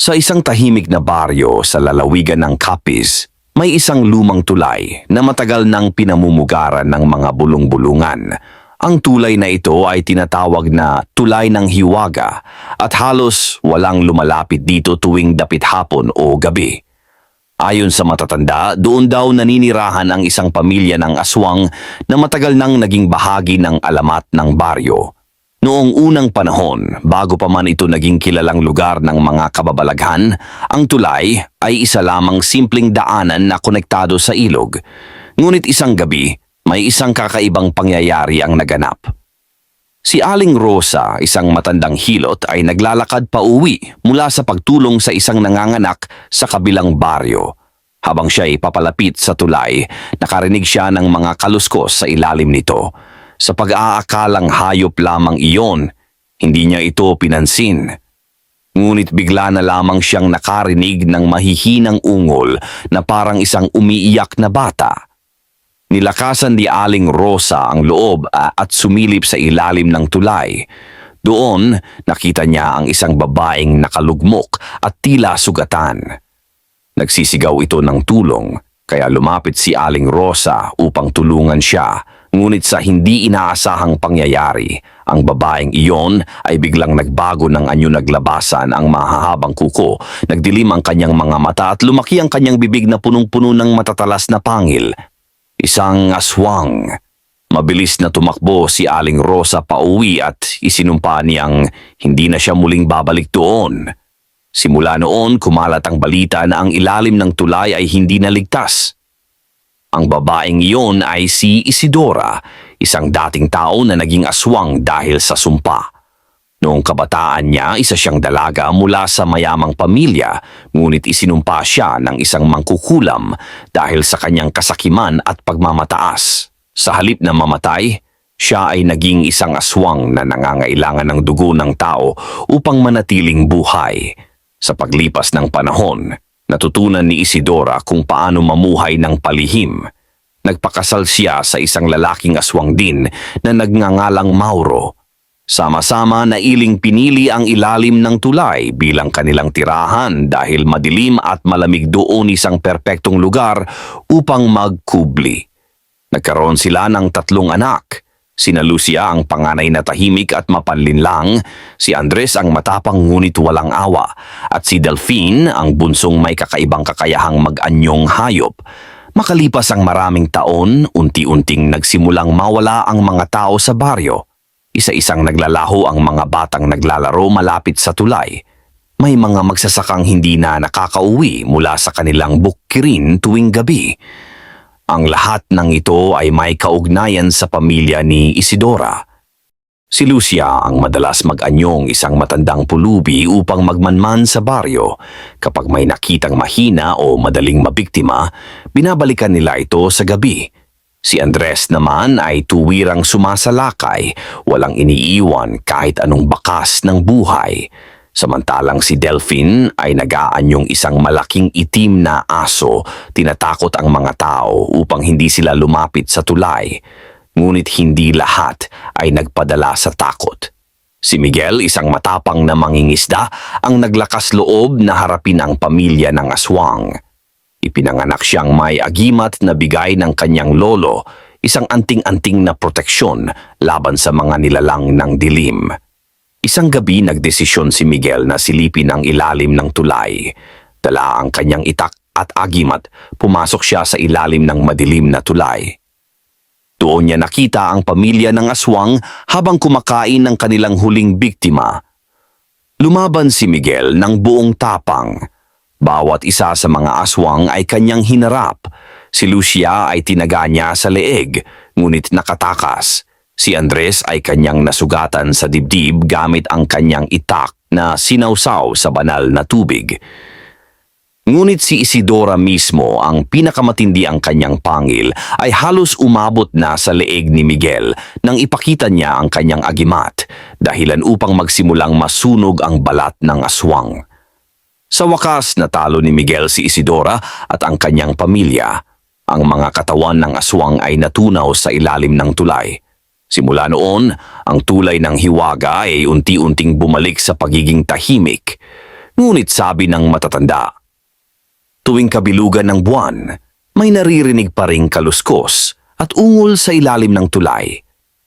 Sa isang tahimik na baryo sa lalawigan ng Capiz, may isang lumang tulay na matagal nang pinamumugaran ng mga bulong-bulungan. Ang tulay na ito ay tinatawag na tulay ng hiwaga at halos walang lumalapit dito tuwing dapit hapon o gabi. Ayon sa matatanda, doon daw naninirahan ang isang pamilya ng aswang na matagal nang naging bahagi ng alamat ng baryo. Noong unang panahon, bago pa man ito naging kilalang lugar ng mga kababalaghan, ang tulay ay isa lamang simpleng daanan na konektado sa ilog. Ngunit isang gabi, may isang kakaibang pangyayari ang naganap. Si Aling Rosa, isang matandang hilot, ay naglalakad pa uwi mula sa pagtulong sa isang nanganganak sa kabilang baryo. Habang siya ay papalapit sa tulay, nakarinig siya ng mga kaluskos sa ilalim nito. Sa pag-aakalang hayop lamang iyon, hindi niya ito pinansin. Ngunit bigla na lamang siyang nakarinig ng mahihinang ungol na parang isang umiiyak na bata. Nilakasan ni Aling Rosa ang loob at sumilip sa ilalim ng tulay. Doon, nakita niya ang isang babaeng nakalugmok at tila sugatan. Nagsisigaw ito ng tulong, kaya lumapit si Aling Rosa upang tulungan siya. Ngunit sa hindi inaasahang pangyayari, ang babaeng iyon ay biglang nagbago ng anyo naglabasan ang mahahabang kuko, nagdilim ang kanyang mga mata at lumaki ang kanyang bibig na punong-puno ng matatalas na pangil. Isang aswang. Mabilis na tumakbo si Aling Rosa pauwi at isinumpa niyang hindi na siya muling babalik doon. Simula noon, kumalat ang balita na ang ilalim ng tulay ay hindi naligtas. Ang babaeng iyon ay si Isidora, isang dating tao na naging aswang dahil sa sumpa. Noong kabataan niya, isa siyang dalaga mula sa mayamang pamilya, ngunit isinumpa siya ng isang mangkukulam dahil sa kanyang kasakiman at pagmamataas. Sa halip na mamatay, siya ay naging isang aswang na nangangailangan ng dugo ng tao upang manatiling buhay. Sa paglipas ng panahon, natutunan ni Isidora kung paano mamuhay ng palihim. Nagpakasal siya sa isang lalaking aswang din na nagngangalang Mauro. Sama-sama na iling pinili ang ilalim ng tulay bilang kanilang tirahan dahil madilim at malamig doon isang perpektong lugar upang magkubli. Nagkaroon sila ng tatlong anak. Sina Lucia ang panganay na tahimik at mapanlinlang, si Andres ang matapang ngunit walang awa, at si Delphine ang bunsong may kakaibang kakayahang mag-anyong hayop. Makalipas ang maraming taon, unti-unting nagsimulang mawala ang mga tao sa baryo. Isa-isang naglalaho ang mga batang naglalaro malapit sa tulay. May mga magsasakang hindi na nakakauwi mula sa kanilang bukirin tuwing gabi. Ang lahat ng ito ay may kaugnayan sa pamilya ni Isidora. Si Lucia ang madalas mag-anyong isang matandang pulubi upang magmanman sa baryo. Kapag may nakitang mahina o madaling mabiktima, binabalikan nila ito sa gabi. Si Andres naman ay tuwirang sumasalakay, walang iniiwan kahit anong bakas ng buhay. Samantalang si Delphine ay nag-aanyong isang malaking itim na aso, tinatakot ang mga tao upang hindi sila lumapit sa tulay. Ngunit hindi lahat ay nagpadala sa takot. Si Miguel, isang matapang na mangingisda, ang naglakas loob na harapin ang pamilya ng aswang. Ipinanganak siyang may agimat na bigay ng kanyang lolo, isang anting-anting na proteksyon laban sa mga nilalang ng dilim. Isang gabi nagdesisyon si Miguel na silipin ang ilalim ng tulay. Dala ang kanyang itak at agimat, pumasok siya sa ilalim ng madilim na tulay. Doon niya nakita ang pamilya ng aswang habang kumakain ng kanilang huling biktima. Lumaban si Miguel ng buong tapang. Bawat isa sa mga aswang ay kanyang hinarap. Si Lucia ay tinaga niya sa leeg, ngunit nakatakas. Si Andres ay kanyang nasugatan sa dibdib gamit ang kanyang itak na sinausaw sa banal na tubig. Ngunit si Isidora mismo, ang pinakamatindi ang kanyang pangil, ay halos umabot na sa leeg ni Miguel nang ipakita niya ang kanyang agimat, dahilan upang magsimulang masunog ang balat ng aswang. Sa wakas, natalo ni Miguel si Isidora at ang kanyang pamilya. Ang mga katawan ng aswang ay natunaw sa ilalim ng tulay. Simula noon, ang tulay ng hiwaga ay unti-unting bumalik sa pagiging tahimik. ngunit sabi ng matatanda. Tuwing kabilugan ng buwan, may naririnig pa ring kaluskos at ungol sa ilalim ng tulay.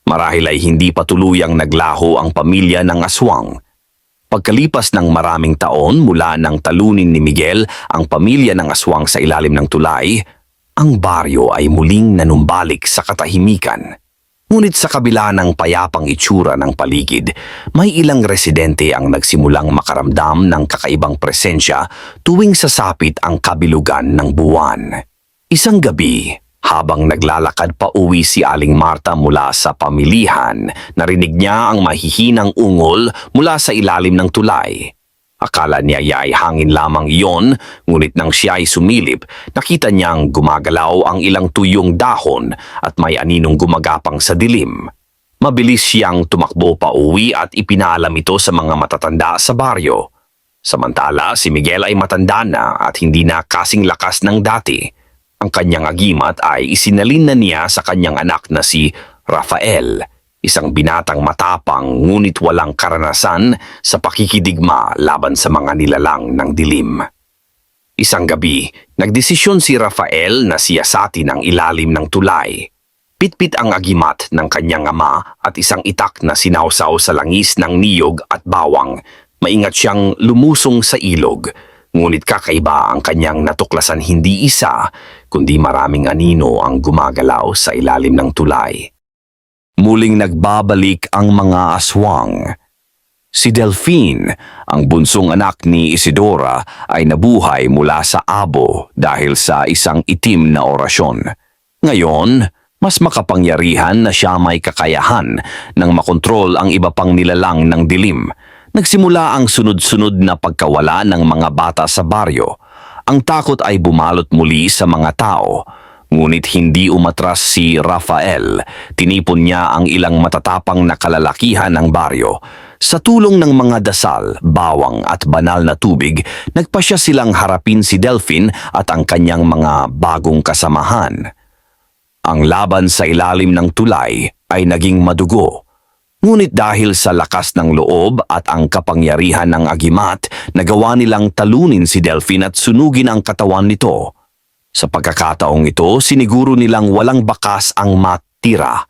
Marahil ay hindi pa tuluyang naglaho ang pamilya ng aswang. Pagkalipas ng maraming taon mula nang talunin ni Miguel ang pamilya ng aswang sa ilalim ng tulay, ang baryo ay muling nanumbalik sa katahimikan. Ngunit sa kabila ng payapang itsura ng paligid, may ilang residente ang nagsimulang makaramdam ng kakaibang presensya tuwing sasapit ang kabilugan ng buwan. Isang gabi, habang naglalakad pa uwi si Aling Marta mula sa pamilihan, narinig niya ang mahihinang ungol mula sa ilalim ng tulay. Akala niya ay hangin lamang iyon, ngunit nang siya ay sumilip, nakita niyang gumagalaw ang ilang tuyong dahon at may aninong gumagapang sa dilim. Mabilis siyang tumakbo pa uwi at ipinaalam ito sa mga matatanda sa baryo. Samantala, si Miguel ay matanda na at hindi na kasing lakas ng dati. Ang kanyang agimat ay isinalin na niya sa kanyang anak na si Rafael, isang binatang matapang ngunit walang karanasan sa pakikidigma laban sa mga nilalang ng dilim. Isang gabi, nagdesisyon si Rafael na siyasatin ang ilalim ng tulay. Pitpit ang agimat ng kanyang ama at isang itak na sinawsaw sa langis ng niyog at bawang. Maingat siyang lumusong sa ilog. Ngunit kakaiba ang kanyang natuklasan hindi isa, kundi maraming anino ang gumagalaw sa ilalim ng tulay. Muling nagbabalik ang mga aswang. Si Delphine, ang bunsong anak ni Isidora, ay nabuhay mula sa abo dahil sa isang itim na orasyon. Ngayon, mas makapangyarihan na siya may kakayahan ng makontrol ang iba pang nilalang ng dilim. Nagsimula ang sunod-sunod na pagkawala ng mga bata sa baryo. Ang takot ay bumalot muli sa mga tao. Ngunit hindi umatras si Rafael. Tinipon niya ang ilang matatapang na kalalakihan ng baryo. Sa tulong ng mga dasal, bawang at banal na tubig, nagpasya silang harapin si Delphine at ang kanyang mga bagong kasamahan. Ang laban sa ilalim ng tulay ay naging madugo. Ngunit dahil sa lakas ng loob at ang kapangyarihan ng agimat, nagawa nilang talunin si Delphine at sunugin ang katawan nito. Sa pagkakataong ito, siniguro nilang walang bakas ang matira.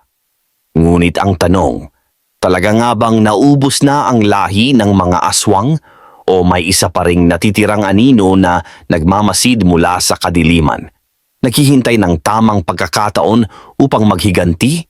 Ngunit ang tanong, talaga nga bang naubos na ang lahi ng mga aswang o may isa pa ring natitirang anino na nagmamasid mula sa kadiliman? Naghihintay ng tamang pagkakataon upang maghiganti?